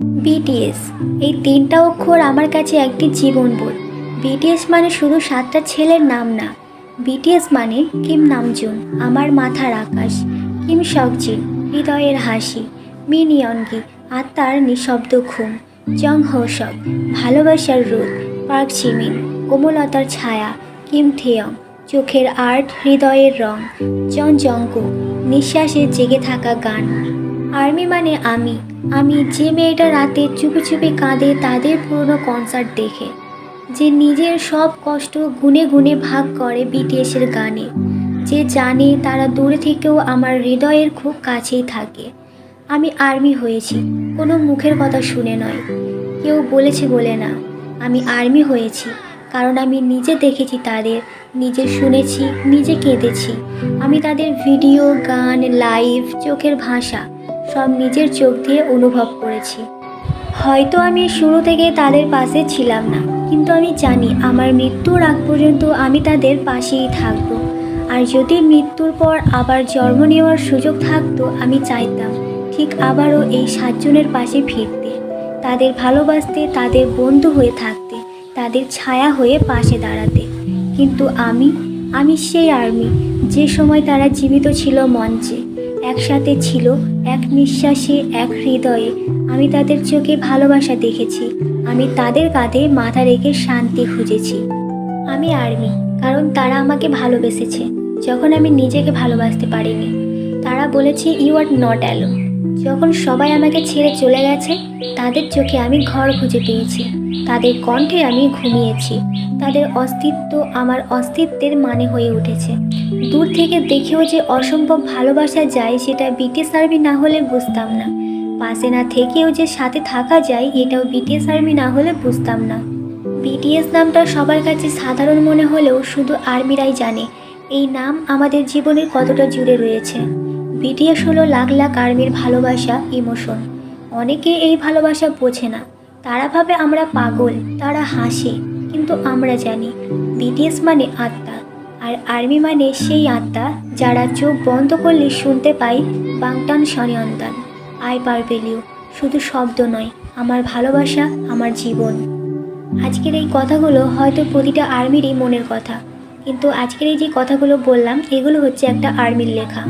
BTS এই তিনটা অক্ষর আমার কাছে একটি জীবন জীবনবোধ বিটিএস মানে শুধু সাতটা ছেলের নাম না। বিটিএস মানে কিম নামজুন, আমার মাথার আকাশ, কিম সকজিন হৃদয়ের হাসি, মিন ইয়নগি আত্মার নিঃশব্দ ঘুম, জং হোসক ভালোবাসার রোদ, পার্ক চিমিন কোমলতার ছায়া, কিম থেয়ং, চোখের আর্ট, হৃদয়ের রং জন জঙ্কু নিঃশ্বাসে জেগে থাকা গান। আর্মি মানে আমি। আমি যে মেয়েটা রাতে চুপি চুপি কাঁদে তাদের পুরনো কনসার্ট দেখে। যে নিজের সব কষ্ট গুনে গুনে ভাগ করে বিটিএসের গানে। যে জানে তারা দূরে থেকেও আমার হৃদয়ের খুব কাছেই থাকে। আমি আর্মি হয়েছি, কোনো মুখের কথা শুনে নয়। কেউ বলেছে বলে না, আমি আর্মি হয়েছি, কারণ আমি নিজে দেখেছি তাদের, নিজে শুনেছি, নিজে কেঁদেছি। আমি তাদের ভিডিও, গান লাইভ চোখের ভাষা সব নিজের চোখ দিয়ে অনুভব করেছি। হয়তো আমি শুরু থেকে তাদের পাশে ছিলাম না, কিন্তু আমি জানি আমার মৃত্যুর আগ পর্যন্ত আমি তাদের পাশেই থাকব। আর যদি মৃত্যুর পর আবার জন্ম নেওয়ার সুযোগ থাকতো, আমি চাইতাম ঠিক আবারও এই সাতজনের পাশে ফিরতে। তাদের ভালোবাসতে, তাদের বন্ধু হয়ে থাকতে, তাদের ছায়া হয়ে পাশে দাঁড়াতে। কিন্তু আমি আমি সেই আর্মি, যে সময় তারা জীবিত ছিল মঞ্চে। একসাথে ছিল, এক নিঃশ্বাসে, এক হৃদয়ে। আমি তাদের চোখে ভালোবাসা দেখেছি। আমি তাদের কাঁধে মাথা রেখে শান্তি খুঁজেছি। আমি আর্মি, কারণ তারা আমাকে ভালোবেসেছে। যখন আমি নিজেকে ভালোবাসতে পারিনি, তারা বলেছে ইউ আর নট অ্যালো যখন সবাই আমাকে ছেড়ে চলে গেছে, তাদের চোখে আমি ঘর খুঁজে পেয়েছি। তাদের কণ্ঠে আমি ঘুমিয়েছি। তাদের অস্তিত্ব আমার অস্তিত্বের মানে হয়ে উঠেছে। দূর থেকে দেখেও যে অসম্ভব ভালোবাসা যায়, সেটা বিটিএস আর্মি না হলে বুঝতাম না। পাশে না থেকেও যে সাথে থাকা যায়, এটাও বিটিএস আর্মি না হলে বুঝতাম না। বিটিএস নামটা সবার কাছে সাধারণ মনে হলেও শুধু আর্মিরাই জানে। এই নাম আমাদের জীবনের কতটা জুড়ে রয়েছে। বিটিএস হলো লাখ লাখ আর্মির ভালোবাসা, ইমোশন। অনেকে এই ভালোবাসা বোঝে না। তারা ভাবে আমরা পাগল, তারা হাসে, কিন্তু আমরা জানি, বিটিএস মানে আত্মা। আর আর্মি মানে সেই আত্মা যারা চোখ বন্ধ করলে শুনতে পাই বাংটান সনিয়ন্তান, আই পারবেলিউ শুধু শব্দ নয়, আমার ভালোবাসা, আমার জীবন। আজকের এই কথাগুলো হয়তো প্রতিটা আর্মিরই মনের কথা, কিন্তু আজকের এই যে কথাগুলো বললাম, এগুলো হচ্ছে একটা আর্মির লেখা।